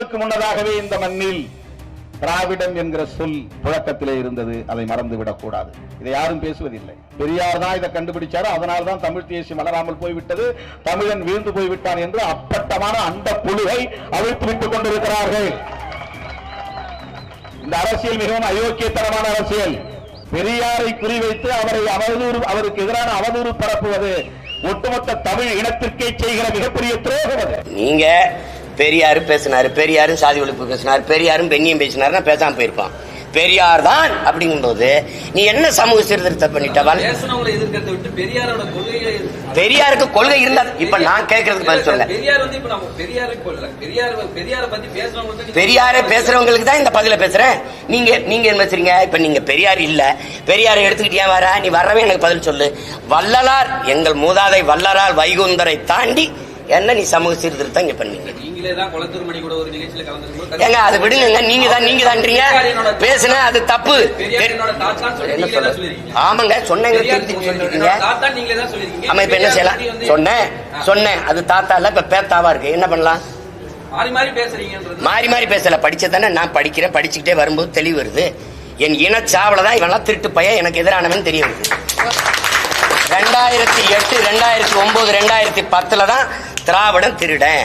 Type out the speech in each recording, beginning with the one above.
முன்னதாகவே இந்த மண்ணில் திராவிடம் என்கிற சொல் புழக்கத்திலே இருந்தது. அதை மறந்து விடக்கூடாது இதை யாரும் பேசுவதில்லை. பெரியார் தான் இதை கண்டுபிடிச்சாரு. அதனால தான் தமிழ் தேசியம் வளராமல் போய்விட்டது. தமிழன் வீழ்ந்து போய்விட்டான் என்று அப்பட்டமான அந்த புழுவை அவிழ்த்து விட்டுக் கொண்டிருக்கிறார்கள். இந்த அரசியல் மிகவும் அயோக்கியத்தனமான அரசியல். பெரியாரை குறிவைத்து அவரை அவதூறு அவருக்கு எதிரான அவதூறு பரப்புவது ஒட்டுமொத்த தமிழ் இனத்திற்கே செய்கிற மிகப்பெரிய துரோகம் அது. நீங்க பெரியாரு பேசினாரு பெரியாரும் சாதி ஒழிப்பு பேசினாரு பெரியாரும் பெண்ணியம் பேசினாருன்னா பேசாம போயிருப்பான். பெரியார் தான் அப்படிங்கும்போது நீ என்ன சமூக சீர்திருத்தம் எதிர்த்து- பெரியாருக்கு கொள்கை இருந்தா இப்ப நான் கேட்கறதுக்கு பதில் சொல்ல பெரியார் பேசுறவங்களுக்கு நீங்க- பெரியாரை பேசுறவங்களுக்கு தான் இந்த பதில பேசுறேன். நீங்க நீங்க என்ன பேசுறீங்க? இப்ப நீங்க பெரியார் இல்ல. பெரியாரை எடுத்துக்கிட்டு ஏன் வர? நீ வரவே எனக்கு பதில் சொல்லு. வள்ளலார் எங்கள் மூதாதை வள்ளலார் வைகுந்தரை தாண்டி என்ன நீ சமூக சீர்திருத்தம் இங்க பண்ணீங்க ஏங்க அது விடுங்க நீங்க தான் நீங்க தான்றீங்க பேசுன அது தப்பு. ஆமாங்க சொன்னேங்க சொல்லிருக்கீங்க. ஆமா இப்ப என்ன செய்யலாம்? சொன்னேன். சொன்னேன். அது தாத்தா இல்ல இப்ப பேத்தாவா இருக்கு. என்ன பண்ணலாம்? மாறி மாறி பேசுறீங்கன்றது. மாறி மாறி பேசல. படிச்சதானே நான் படிக்கிறேன். படிச்சுக்கிட்டே வரும்போது தெளிவு வருது. என் இனச்சாவல தான் இவெல்லாம் திருட்டு பையன். எனக்கு எதிரானவன் தெரிய வருது. ரெண்டாயிரத்தி எட்டு ரெண்டாயிரத்தி ஒன்பது ரெண்டாயிரத்தி பத்துல தான் திராவிடம் திருடன்.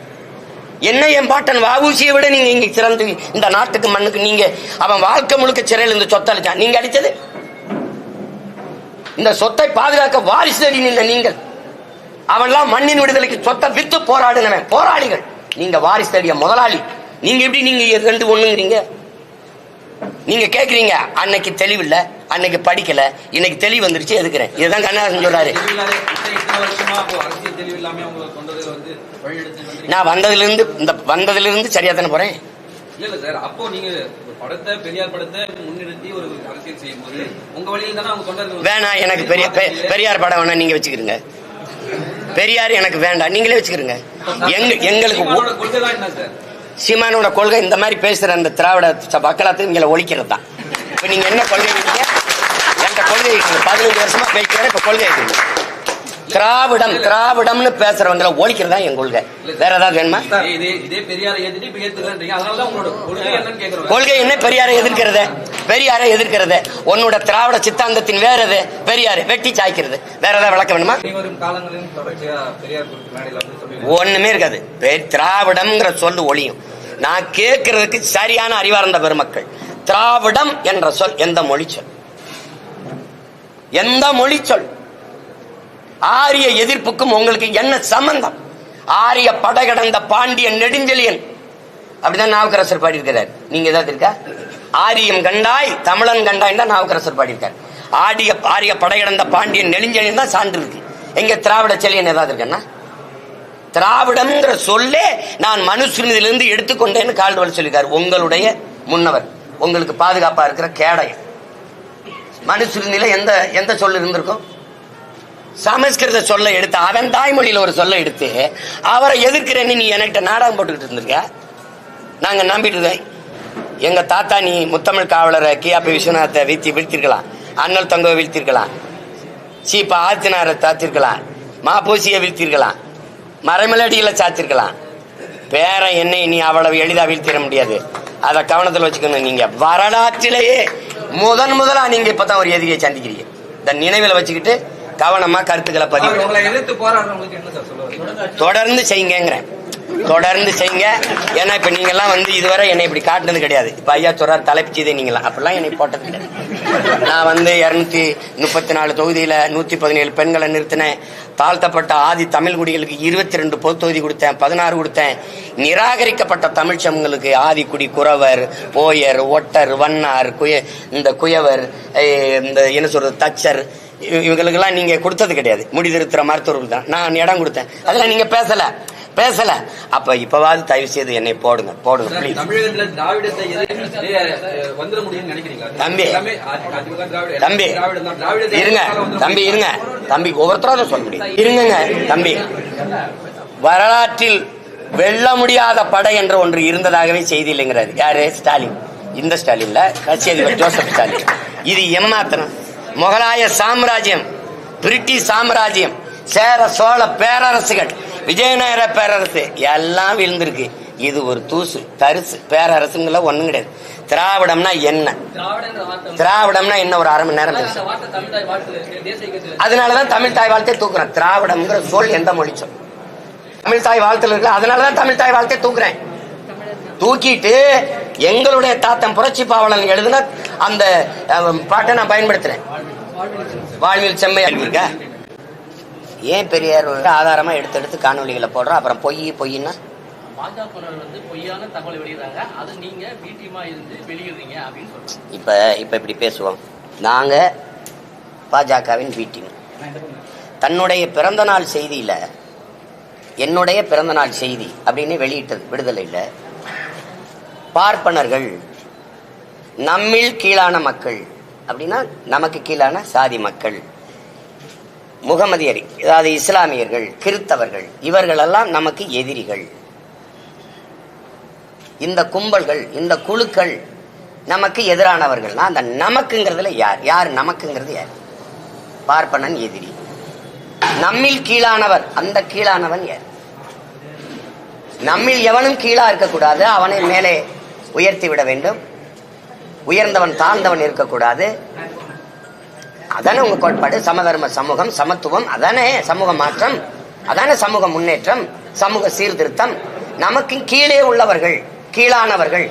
என்ன என் பாட்டன்? வாவூசியை விட நீங்க இங்க சிறந்து இந்த நாட்டுக்கு மண்ணுக்கு நீங்க அவன் வாழ்க்கை முழுக்க சிறையில் இருந்து சொத்தை அளிச்சான் நீங்க அடிச்சது இந்த சொத்தை பாதுகாக்க வாரிசு தேடி நின்ற நீங்கள். அவன்லாம் மண்ணின் விடுதலைக்கு சொத்தை வித்து போராடினவன். போராளிகள். நீங்க வாரிசு தேடிய முதலாளி. நீங்க எப்படி நீங்க ரெண்டு ஒண்ணுங்கிறீங்க? நீங்க கேக்குறீங்க அன்னைக்கு தெளிவில்ல அன்னைக்கு படிக்கல இன்னைக்கு தெளிவு வந்துருச்சு எதுக்குறேன்? இதுதான் கண்ணாசன் சொல்றாரு. நான் வந்ததுல இருந்து இந்த வந்ததுல இருந்து சரியா தானே போறேன்? இல்ல இல்ல சார். அப்போ நீங்க ஒரு படத்தை பெரியார் படத்தை முன்னிறுத்தி ஒரு அரசியல் செய்யும் போது உங்க வழியில் தானே அவங்க தொண்டர்கள் வேணாம் எனக்கு பெரிய பெரியார் படம் வேணா நீங்க வச்சுக்கிறீங்க பெரியார் எனக்கு வேண்டாம் நீங்களே வச்சுக்கிறீங்க எங்க எங்களுக்கு சீமானோட கொள்கை இந்த மாதிரி பேசுற அந்த திராவிட ச- மக்களாத்துக்கு இங்களை ஒழிக்கிறது தான். இப்ப நீங்க என்ன கொள்கை என்கிட்ட கொள்கை பதினஞ்சு வருஷமா பேசுறேன் இப்ப கொள்கை இருக்கீங்க திராவிடம் திராவிடம்னு பேசுறவங்களை ஒழிக்கிறதா என் கொள்கை. வேற ஏதாவது வேணுமா? கொள்கை என்ன? பெரியாரை எதிர்க்கிறது. பெரியாரை எதிர்க்கிறது. உன்னோட திராவிட சித்தாந்தத்தின் வேற எது பெரியாரு வெட்டி சாய்க்கிறது. வேற ஏதாவது விளக்க வேணுமா? ஒண்ணுமே இருக்காது. திராவிடம்ங்கிற சொல்லு ஒளியும் நான் கேட்கறதுக்கு சரியான அறிவார்ந்த பெருமக்கள். திராவிடம் என்ற சொல் எந்த மொழி சொல்? எந்த மொழி சொல்? ஆரிய எதிர்ப்புக்கும் உங்களுக்கு என்ன சம்பந்தம்? ஆரிய படகடந்த பாண்டியன் நெடுஞ்செழியன். அப்படிதான் நாவுக்கரசர் பாடியிருக்கிறார். நீங்க ஏதாவது இருக்கா? ஆரியம் கண்டாய் தமிழன் கண்டாய் தான் நாவுக்கரசர் பாடியிருக்கார். ஆடிய ஆரிய படையடந்த பாண்டியன் நெடுஞ்செழியன் தான் சான்று இருக்கு. எங்க திராவிட செழியன் ஏதாவது இருக்கேன்னா? திராவிடம்ங்கிற சொல்லே நான் மனுஸ்மிருதியிலிருந்து எடுத்துக்கொண்டேன்னு கால்டுவல் சொல்லியிருக்காரு. உங்களுடைய முன்னவர் உங்களுக்கு பாதுகாப்பா இருக்கிற கேடயம் மனுஸ்மிருதியில எந்த எந்த சொல் இருந்திருக்கும்? சமஸ்கிருத சொல்ல எடுத்து அவன் தாய்மொழியில் ஒரு சொல்ல எடுத்து அவரை எதிர்க்கிறேன்னு நீ என்கிட்ட நாடகம் போட்டுக்கிட்டு இருந்திருக்க? நாங்கள் நம்பிட்டு இருக்கோம். எங்கள் தாத்தா நீ முத்தமிழ் காவலரை கியாபி விஸ்வநாத்தை வீழ்த்தி வீழ்த்திருக்கலாம். அண்ணல் தங்கவை வீழ்த்திருக்கலாம். சீப்பா ஆத்தினாரை தாத்திருக்கலாம் மாப்பூசியை வீழ்த்திருக்கலாம். மறைமலடிகளை சாத்திருக்கலாம். பேர என்னை நீ அவ்வளவு எளிதாக வீழ்த்திட முடியாது. அதை கவனத்தில் வச்சுக்கணும் நீங்கள் வரலாற்றிலேயே முதன் முதலாக நீங்கள் இப்போ தான் ஒரு எதிரியை சந்திக்கிறீங்க. இந்த நினைவில் வச்சுக்கிட்டு கவனமா கருத்துக்களை பதிவு. தொடர்ந்து செய்யுங்கிறேன் தொடர்ந்து செய்யுங்க. ஏன்னா இப்ப நீங்க எல்லாம் வந்து இதுவரை என்னை இப்படி காட்டுனது கிடையாது. இப்ப ஐயா சொல்றாரு தலைப்பு செய்தே நீங்களா அப்படிலாம் என்னை போட்டது கிடையாது. நான் வந்து இருநூத்தி முப்பத்தி நாலு தொகுதியில நூத்தி பதினேழு பெண்களை நிறுத்தினேன். தாழ்த்தப்பட்ட ஆதி தமிழ் குடிகளுக்கு இருபத்தி ரெண்டு பொது தொகுதி கொடுத்தேன் பதினாறு கொடுத்தேன். நிராகரிக்கப்பட்ட தமிழ் சமங்களுக்கு ஆதிக்குடி குறவர் போயர் ஒட்டர் வண்ணார் குய இந்த குயவர் இந்த என்ன சொல்றது தச்சர் இவங்களுக்கெல்லாம் நீங்க கொடுத்தது கிடையாது. முடி திருத்துற மருத்துவர்கள் தான். நான் இடம் கொடுத்தேன். அதெல்லாம் நீங்க பேசல. பேசல. அப்ப இப்பவாவது தயவு செய்து என்னை போடுங்க. போடுங்க தம்பி. தம்பி. இருங்க. தம்பி. இருங்க. தம்பி ஒவ்வொருத்தராக சொல்ல முடியும். இருங்கங்க தம்பி. வரலாற்றில் வெல்ல முடியாத படை என்ற ஒன்று இருந்ததாகவே செய்தி இல்லைங்கிறாரு. யாரு? ஸ்டாலின். இந்த ஸ்டாலின்ல. கட்சி அதிபர் ஜோசப் ஸ்டாலின். இது ஏமாத்தனம் முகலாய சாம்ராஜ்யம் பிரிட்டிஷ் சாம்ராஜ்யம் சேர சோழ பேரரசுகள் விஜயநகர பேரரசு எல்லாம் விழுந்திருக்கு. இது ஒரு தூசு தரிசு பேரரசுங்கள ஒண்ணும் கிடையாது. திராவிடம்னா என்ன? திராவிடம்னா என்ன ஒரு அரை மணி நேரம் அதனாலதான் தமிழ் தாய் வாழ்த்தை தூக்குறேன். திராவிடம்ங்கிற சொல் எந்த மொழி சொல்? தமிழ் தாய் வாழ்த்துல இருக்கு அதனாலதான் தமிழ் தாய் வாழ்த்தை தூக்குறேன். தூக்கிட்டு எங்களுடைய தாத்தன் புரட்சி பாவலன் எழுதின அந்த பாட்டை நான் பயன்படுத்துறேன். வாழ்வில் செம்மை இருக்கா? ஏன் பெரியார் ஆதாரமா எடுத்து எடுத்து காணொலிகளை போடுறோம் அப்புறம் பொய் சொல்றாங்க. இப்ப இப்ப இப்படி பேசுவோம். நாங்க பாஜகவின் டீம் தன்னுடைய பிறந்த நாள் செய்தியில என்னுடைய பிறந்த நாள் செய்தி அப்படின்னு வெளியிட்டது விடுதலையில பார்ப்பனர்கள் நம்மில் கீழான மக்கள். அப்படின்னா நமக்கு கீழான சாதி மக்கள். முகமதியர் அதாவது இஸ்லாமியர்கள் கிறித்தவர்கள் இவர்களெல்லாம் நமக்கு எதிரிகள். இந்த கும்பல்கள் இந்த குழுக்கள் நமக்கு எதிரானவர்கள்னா அந்த நமக்குங்கிறதுல யார்? யார் நமக்குங்கிறது யார்? பார்ப்பனன் எதிரி. நம்மில் கீழானவர் அந்த கீழானவன் யார்? நம்மில் எவனும் கீழா இருக்கக்கூடாது. அவனை மேலே உயர்த்தி விட வேண்டும். உயர்ந்தவன் தாழ்ந்தவன் இருக்கக்கூடாது. அதானே உங்க கோட்பாடு? சமதர்ம சமூகம் சமத்துவம் அதானே சமூக மாற்றம் அதானே சமூக முன்னேற்றம் சமூக சீர்திருத்தம். நமக்கு கீழே உள்ளவர்கள் கீழானவர்கள்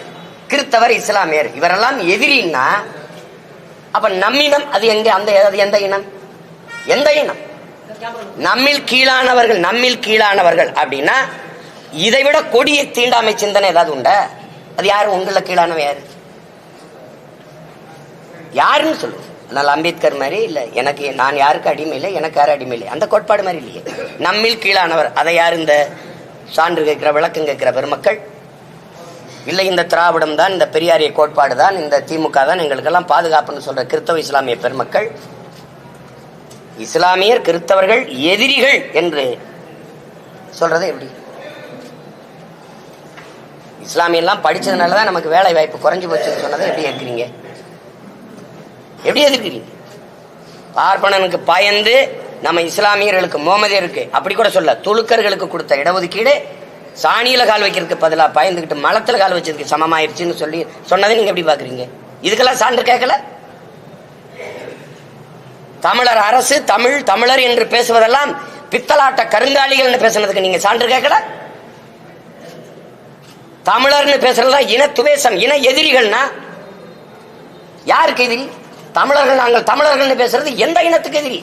கிறித்தவர் இஸ்லாமியர் இவரெல்லாம் எதிரின்னா அப்ப நம்மினம் அது எங்க? அந்த அது எந்த இனம்? எந்த இனம்? நம்மில் கீழானவர்கள் நம்மில் கீழானவர்கள் அப்படின்னா இதை விட கொடிய தீண்டாமை சிந்தனை ஏதாவது உண்டா? அது யாரு? உங்களை கீழானவன் யாரு? யாருன்னு சொல்லு. அதனால அம்பேத்கர் மாதிரி இல்ல. எனக்கு நான் யாருக்கு அடிமை இல்லை எனக்கு யாரும் அடிமை இல்லை. அந்த கோட்பாடு மாதிரி இல்லையே. நம்மில் கீழானவர் அதை யார் இந்த சான்று கேட்கிற விளக்கம் கேட்கிற பெருமக்கள்? இல்லை இந்த திராவிடம் தான் இந்த பெரியாரிய கோட்பாடு தான் இந்த திமுக தான் எங்களுக்கெல்லாம் பாதுகாப்புன்னு சொல்ற கிறிஸ்தவ இஸ்லாமிய பெருமக்கள்? இஸ்லாமியர் கிறிஸ்தவர்கள் எதிரிகள் என்று சொல்றது எப்படி? இஸ்லாமியெல்லாம் படிச்சதுனால தான் நமக்கு வேலை வாய்ப்பு குறைஞ்சு போச்சுன்னு சொன்னதை எப்படி இருக்கிறீங்க எப்படி எதிர்க்கிறீங்க பார்ப்பனனுக்கு பயந்து நம்ம இஸ்லாமியர்களுக்கு முகமதியருக்கு அப்படி கூட சொல்ல துலுக்கர்களுக்கு கொடுத்த இடஒதுக்கீடு சாணியில கால் வைக்கிறதுக்கு பதிலாக பயந்துக்கிட்டு மலத்தில் கால் வச்சதுக்கு சமமாயிருச்சுன்னு சொல்லி சொன்னதை நீங்க எப்படி பாக்குறீங்க இதுக்கெல்லாம் சான்று கேட்கல? தமிழர் அரசு தமிழ் தமிழர் என்று பேசுவதெல்லாம் பித்தலாட்ட கருங்காலிகள் பேசுனதுக்கு நீங்க சான்று கேட்கல? தமிழர்னு பேசுறதா இன துவேசம் இன எதிரிகள்னா யாருக்கு எதிரி? தமிழர்கள் நாங்கள் தமிழர்கள் பேசுறது எந்த இனத்துக்கு எதிரி?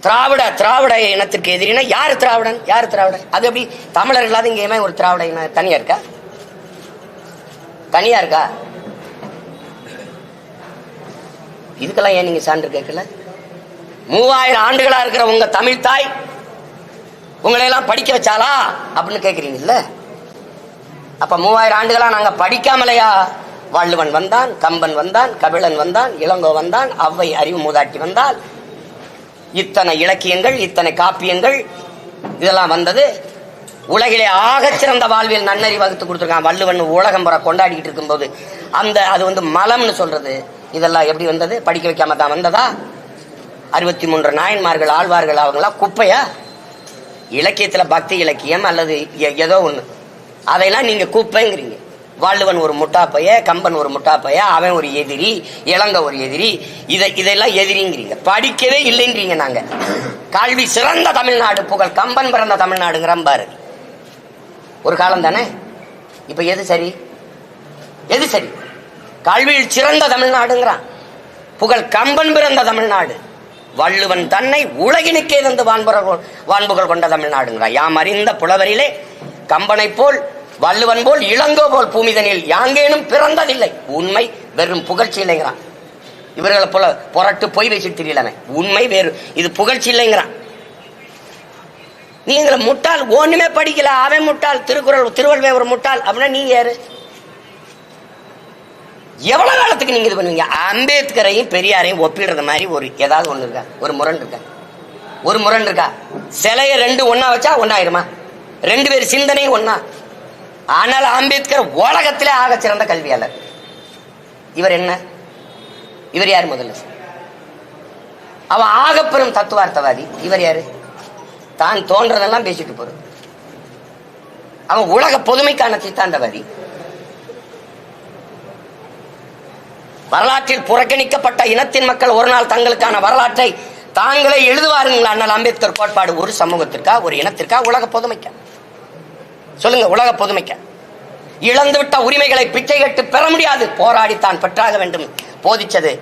திராவிட திராவிட இனத்துக்கு எதிரினா யார் திராவிடன்? யார் திராவிடன்? அது எப்படி? தமிழர் இல்லாத இங்கேயுமே ஒரு திராவிட இனம் தனியா இருக்கா? தனியா இருக்கா? இதுக்கெல்லாம் ஏன் நீங்க சான்று கேட்கல? மூவாயிரம் ஆண்டுகளா இருக்கிற உங்க தமிழ் தாய் உங்களை எல்லாம் படிக்க வச்சாலா அப்படின்னு கேட்குறீங்கல்ல? அப்ப மூவாயிரம் ஆண்டுகளா நாங்க படிக்காமலையா? வள்ளுவன் வந்தான் கம்பன் வந்தான் கபிலன் வந்தான் இளங்கோ வந்தான் அவ்வை அறிவு மூதாட்டி வந்தால் இத்தனை இலக்கியங்கள் இத்தனை காப்பியங்கள் இதெல்லாம் வந்தது. உலகிலே ஆகச் சிறந்த நன்னறி வகுத்து கொடுத்துருக்கான் வள்ளுவன். உலகம் புற கொண்டாடிக்கிட்டு இருக்கும்போது அந்த அது வந்து மலம்னு சொல்றது. இதெல்லாம் எப்படி வந்தது? படிக்க வைக்காம தான் வந்ததா? அறுபத்தி மூன்று நாயன்மார்கள் ஆழ்வார்கள் அவங்களாம் குப்பையா? இலக்கியத்தில் பக்தி இலக்கியம் அல்லது எ- ஏதோ ஒன்று அதையெல்லாம் நீங்கள் குப்பைங்கிறீங்க. வள்ளுவன் ஒரு முட்டாப்பைய கம்பன் ஒரு முட்டாப்பைய அவன் ஒரு எதிரி இளங்க ஒரு எதிரி. இதை இதெல்லாம் எதிரிங்கிறீங்க. படிக்கவே இல்லைங்கிறீங்க நாங்க. கல்வி சிறந்த தமிழ்நாடு புகழ் கம்பன் பிறந்த தமிழ்நாடுங்கிற பாரதி ஒரு காலம் தானே? இப்ப எது சரி? எது சரி? கல்வியில் சிறந்த தமிழ்நாடுங்கிறான். புகழ் கம்பன் பிறந்த தமிழ்நாடு. வள்ளுவன் தன்னை உலகினுக்கே தந்து வான்புற வான்புகள் கொண்ட தமிழ்நாடுங்கிறான். யாம் அறிந்த புலவரிலே கம்பனை போல் வள்ளுவன் போல் இளங்கோ போல் பூமிதனில் யாங்கேனும் பிறந்ததில்லை. உண்மை வெறும் புகழ்ச்சி இல்லைங்கிறான். இவர்களை போல புரட்டு பொய் வச்சுட்டு தெரியலமே உண்மை வேறு. இது புகழ்ச்சி இல்லைங்கிறான். நீங்கள முட்டாள் ஒண்ணுமே படிக்கல. அவன் முட்டாள் திருக்குறள் திருவள்ளுவர் ஒரு முட்டாள் அப்படின்னா நீங்க யாரு? எவ்வளவு காலத்துக்கு நீங்க இது பண்ணுவீங்க? அம்பேத்கரையும் பெரியாரையும் ஒப்பிடுற மாதிரி ஒரு ஏதாவது ஒண்ணு இருக்கா? ஒரு முரண் இருக்கா? ஒரு முரண் இருக்கா? சிலையை ரெண்டு ஒன்னா வச்சா ஒன்னாயிருமா ரெண்டு பேர் சிந்தனையும் ஒன்னா ஆனால் அம்பேத்கர் உலகத்திலே ஆக சிறந்த கல்வியாளர். இவர் என்ன? இவர் யார் முதல்ல? அவன் ஆகப்பெரும் தத்துவார்த்தவாதி. இவர் யாரு? தான் தோன்றதெல்லாம் பேசிட்டு போறது அவன் உலக பொதுமைக்கான சித்தாந்தவாதி. வரலாற்றில் புறக்கணிக்கப்பட்ட இனத்தின் மக்கள் ஒரு நாள் தங்களுக்கான வரலாற்றை தாங்களே எழுதுவாருங்களா? அண்ணல் அம்பேத்கர் கோட்பாடு ஒரு சமூகத்திற்கா ஒரு இனத்திற்கா உலக பொதுமைக்கா? சொல்லுங்க உலக பொதுமைக்க. இழந்துவிட்ட உரிமைகளை பிச்சை கட்டு பெற முடியாது. போராடி தான் பெற்றாக வேண்டும். போதிச்சது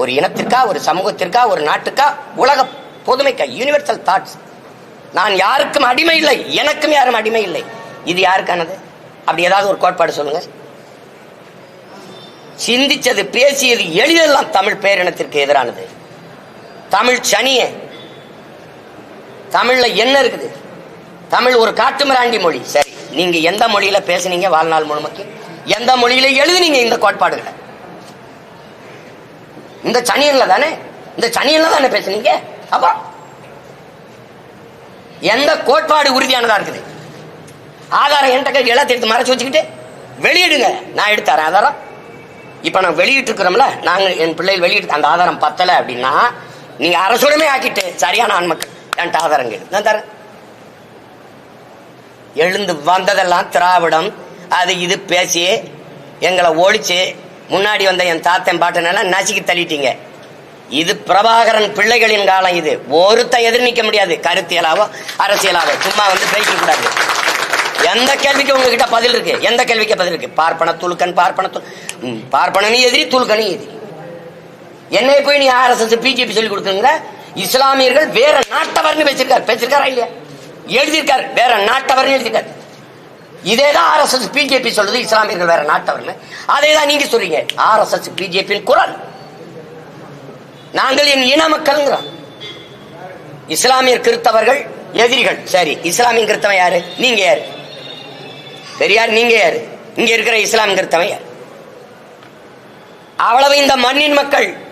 ஒரு இனத்திற்கா ஒரு சமூகத்திற்கா ஒரு நாட்டுக்கா உலக பொதுமைக்கா யூனிவர்சல் தாட்ஸ் நான் யாருக்கும் அடிமை இல்லை எனக்கும் யாரும் அடிமை இல்லை. இது யாருக்கானது? அப்படி ஏதாவது ஒரு கோட்பாடு சொல்லுங்க. சிந்திச்சது பேசியது எளிதெல்லாம் தமிழ் பேரினத்திற்கு எதிரானது. தமிழ் சனிய தமிழ்ல என்ன இருக்குது? தமிழ் ஒரு காட்டுமிராண்டி மொழி. சரி. நீங்க எந்த மொழியில பேசுனீங்க வாழ்நாள் முழுமைக்கு? எந்த மொழியில எழுதுனீங்க இந்த கோட்பாடுகளை? இந்த சனியன்ல தானே? இந்த சனியன்ல தானே பேசுனீங்க? அப்போ. எந்த கோட்பாடு உறுதியானதா இருக்குது? ஆதாரம் என்கிட்ட கேட்டு எல்லாத்தையும் எடுத்து மறைச்சு வச்சுக்கிட்டு வெளியிடுங்க. நான் எடுத்து தரேன் ஆதாரம். இப்போ நான் வெளியிட்டு இருக்கிறோம்ல என் பிள்ளைகள் வெளியிட்டு அந்த ஆதாரம் பத்தலை அப்படின்னா நீங்கள் அரசுடமே ஆக்கிட்டு சரியான ஆண்மக்கள் என்கிட்ட ஆதாரம் கேட்டு நான் தரேன். எழுந்து வந்ததெல்லாம் திராவிடம். அது இது பேசி எங்களை ஒழிச்சு முன்னாடி வந்த என் தாத்தன் பாட்டனெல்லாம் நசுக்கி தள்ளிட்டீங்க. இது பிரபாகரன் பிள்ளைகளின் காலம் இது. ஒருத்த எதிர் நிற்க முடியாது. கருத்தியலாவோ அரசியலாவோ. சும்மா வந்து பேசிக்க கூடாது. எந்த கேள்விக்கு உங்ககிட்ட பதில் இருக்கு? எந்த கேள்விக்கு பதில் இருக்கு? பார்ப்பன துலுக்கன் பார்ப்பன துல் பார்ப்பனனும் எதிரி துலுக்கனும் எதிரி. என்னை போய் நீ ஆர்எஸ்எஸ் பிஜேபி சொல்லி கொடுக்குங்க இஸ்லாமியர்கள் வேற நாட்டவர்னு பேசியிருக்காரு பேசியிருக்காரா இல்லையா? எழுதியிருக்காரு. வேற நாட்டவர்னு எழுதியிருக்காரு. இதேதான் எஸ் பிஜேபி சொல்றது இஸ்லாமியர்கள் வேற நாட்டவர்னு அதே தான் நீங்க சொல்றீங்க. ஆர் எஸ் எஸ் பிஜேபியின் குரல். நாங்கள் என் இன மக்கள் இஸ்லாமியர் கிறித்தவர்கள் எதிரிகள். சரி இஸ்லாமிய கிறித்தவன் யாரு? நீங்க யாரு? பெரியார் நீங்க யாரு? இங்க இருக்கிற இஸ்லாம் கிறித்தவன் யார்? அவ்வளவு இந்த மண்ணின் மக்கள்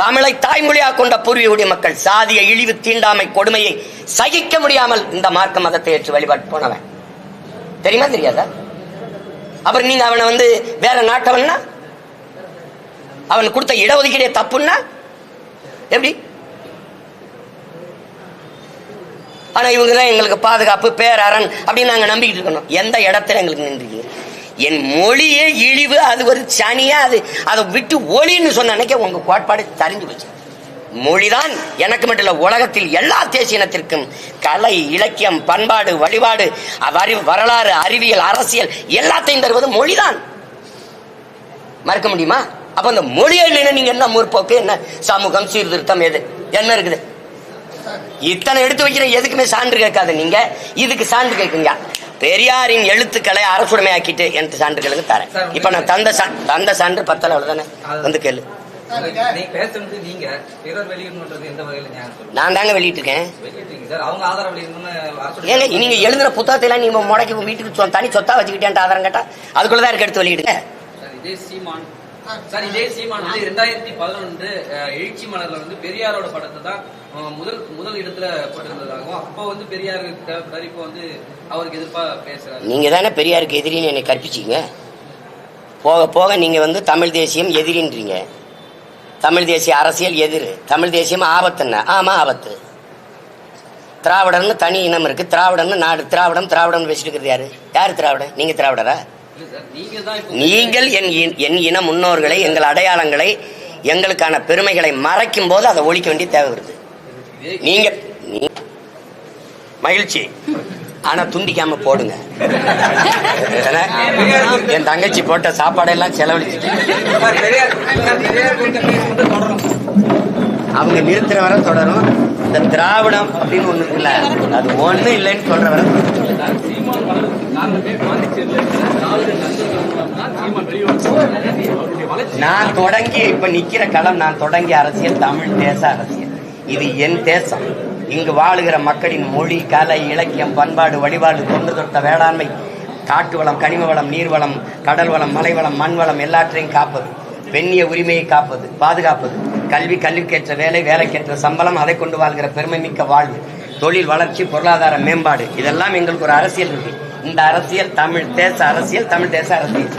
தமிழை தாய்மொழியாக கொண்ட பூர்வீகுடி மக்கள் சாதிய இழிவு தீண்டாமை கொடுமையை சகிக்க முடியாமல் இந்த மார்க்க மதத்தை ஏற்று வழிபாட்டு போனவன். தெரியுமா தெரியாதா? அப்புறம் நீங்க அவனை வந்து வேற நாட்டவன்னா? அவன் கொடுத்த இடஒதுக்கீடே தப்புன்னா? எப்படி? ஆனா இவங்க தான் எங்களுக்கு பாதுகாப்பு பேரரன் அப்படின்னு நாங்க நம்பிக்கிட்டு இருக்கணும். எந்த இடத்துல எங்களுக்கு நின்றுக்கிறீங்க என் மொழியே இழிவு அது ஒரு சனியா அது அதை விட்டு ஒளின்னு சொன்ன அன்னைக்கே உங்க கோட்பாடு தெரிஞ்சு போச்சு. மொழிதான் எனக்கு மட்டும் இல்ல உலகத்தில் எல்லா தேசியனத்திற்கும் கலை இலக்கியம் பண்பாடு வழிபாடு அவரி- வரலாறு அறிவியல் அரசியல் எல்லாத்தையும் தருவது மொழிதான். மறக்க முடியுமா? அப்ப அந்த மொழியை இல்லைன்னா நீங்க என்ன முற்போக்கு என்ன சமூகம் சீர்திருத்தம் எது? என்ன இருக்குது? இத்தனை எடுத்து வைக்கிற எதுக்குமே சான்று கேட்காத நீங்க. இதுக்கு சான்று கேட்குங்க. பெரியாரின் எழுத்துக்களை அரசுடைமையாக்கிட்டு எனக்கு சான்றுகளுக்கு தரேன். இப்ப நான் தந்த தந்த சான்று பத்தல அவ்வளவுதானே வந்து கேளு. நான் தாங்க வெளியிட்டிருக்கேன். வெளியிட்டீங்க சார். அவங்க ஆதாரம் வெளியிடணும்னு அரசு ஏங்க நீங்க எழுதுன புத்தகத்தை நீங்க முடக்கி வீட்டுக்கு தனி சொத்தா வச்சுக்கிட்டேன் ஆதாரம் கேட்டா அதுக்குள்ளதான் இருக்கு எடுத்து வெளியிடுங்க. சார் இதே சீமான். சார் இதே சீமான் வந்து ரெண்டாயிரத்தி பதினொன்று எழுச்சி மலர்ல வந்து பெரியாரோட படத்தை தான் முதல் முதல் இடத்துல போட்டிருந்ததாகவும் அப்போ வந்து பெரியார் இப்போ வந்து அவருக்கு எதிர்ப்பா பேசுறாரு. நீங்க தானே பெரியாருக்கு எதிரின்னு என்னை கற்பிச்சீங்க? போக போக நீங்க வந்து தமிழ் தேசியம் எதிரின்றீங்க. தமிழ் தேசிய அரசியல் எதிர். தமிழ் தேசியம் ஆபத்துன்னு ஆமா ஆபத்து. திராவிடர்னு தனி இனம் இருக்கு. திராவிடம்னு நாடு திராவிடம் திராவிடம் பேசிட்டு இருக்கிறது யாரு? யாரு திராவிடம் நீங்க திராவிடரா? நீங்கள் என் என் இன முன்னோர்களை எங்கள் அடையாளங்களை எங்களுக்கான பெருமைகளை மறைக்கும் போது அதை ஒழிக்க வேண்டிய தேவை வருது. நீங்க மகிழ்ச்சி. ஆனா துண்டிக்காம போடுங்க. ஏன்னா, என் தங்கச்சி போட்ட சாப்பாடெல்லாம் செலவழிச்சிட்டு. அவங்க நிறுத்துற வரை தொடரும். இந்த திராவிடம் அப்படின்னு ஒண்ணு இல்ல அது ஒண்ணு இல்லைன்னு சொல்ற வர நான் தொடங்கி இப்ப நிக்கிற களம் நான் தொடங்கிய அரசியல் தமிழ் தேச அரசியல். இது என் தேசம். இங்கு வாழுகிற மக்களின் மொழி கலை இலக்கியம் பண்பாடு வழிபாடு தொன்று தொட்ட வேளாண்மை காட்டு வளம் கனிம வளம் நீர்வளம் கடல் வளம் மலைவளம் மண் வளம் எல்லாற்றையும் காப்பது. பெண்ணிய உரிமையை காப்பது பாதுகாப்பது. கல்வி கல்விக்கேற்ற வேலை வேலைக்கேற்ற சம்பளம் அதை கொண்டு வாழ்கிற பெருமை மிக்க வாழ்வு. தொழில் வளர்ச்சி பொருளாதார மேம்பாடு. இதெல்லாம் எங்களுக்கு ஒரு அரசியல் இருக்குது இந்த அரசியல் தமிழ் தேச அரசியல் தமிழ் தேச அரசியல்.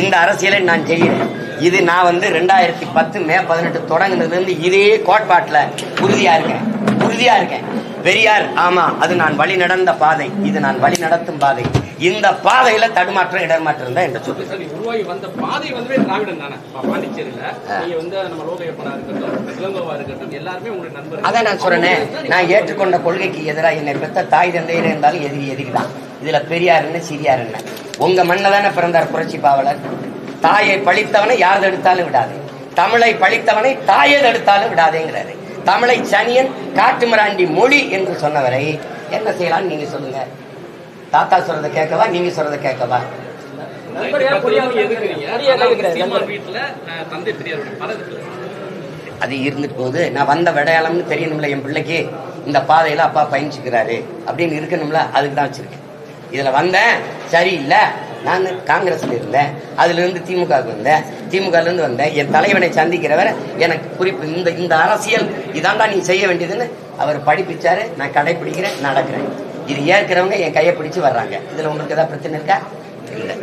இந்த அரசியலை நான் செய்கிறேன் இது நான் வந்து ரெண்டாயிரத்தி பத்து மே பதினெட்டு தொடங்குனதுல இருந்து இதே கோட்பாட்டுல உறுதியா இருக்கேன். உறுதியா இருக்கேன். பெரியார் ஆமா அது நான் வழி நடந்த பாதை. இது நான் வழி நடத்தும் பாதை. இந்த பாதையில தடுமாற்றம் இடர்மாற்றம் தான் என்று சொல்லு உருவாகி வந்த பாதை வந்து திராவிடம் தானே? பாண்டிச்சேரியில நீங்க வந்து நம்ம லோகையப்பனா இருக்கட்டும் இளங்கோவா இருக்கட்டும் எல்லாருமே உங்களுக்கு நண்பர் அதான் நான் சொல்றேனே. நான் ஏற்றுக்கொண்ட கொள்கைக்கு எதிராக என்னை பெற்ற தாய் தந்தையர் இருந்தாலும் எதிரி எதிரி தான் இதுல பெரியார் என்ன சிறியார் என்ன? உங்க மண்ணை தானே பிறந்தார் புரட்சி பாவலர். தாயை பழித்தவனை யார் தடுத்தாலும் விடாது. தமிழை பழித்தவனை தாயை தடுத்தாலும் விடாதேங்கிறாரு. தமிழை சனியன் காட்டுமிராண்டி மொழி என்று சொன்னவரை என்ன செய்யலாம் நீங்க சொல்லுங்க. தாத்தா சொல்றதை கேட்கவா நீங்க சொல்றதை கேட்கவா? அது இருந்துட்டு போகுது நான் வந்த விடையாளம்னு தெரியணும்ல என் பிள்ளைக்கு. இந்த பாதையில அப்பா பயணிச்சுக்கிறாரு அப்படின்னு இருக்கணும்ல அதுக்கு தான் வச்சிருக்கேன். இதுல வந்தேன். சரியில்லை. நான் காங்கிரஸ்ல இருந்தேன். அதுல இருந்து திமுகவுக்கு வந்தேன். திமுக இருந்து வந்தேன். என் தலைவனை சந்திக்கிறவர் எனக்கு குறிப்பு. இந்த இந்த அரசியல் இதாண்டா நீ செய்ய வேண்டியதுன்னு அவர் படிப்பிச்சாரு. நான் கடைபிடிக்கிறேன் நடக்கிறேன். இது ஏற்கிறவங்க என் கையை பிடிச்சு வர்றாங்க. இதுல உங்களுக்கு ஏதாவது பிரச்சனை இருக்கா? இல்லை.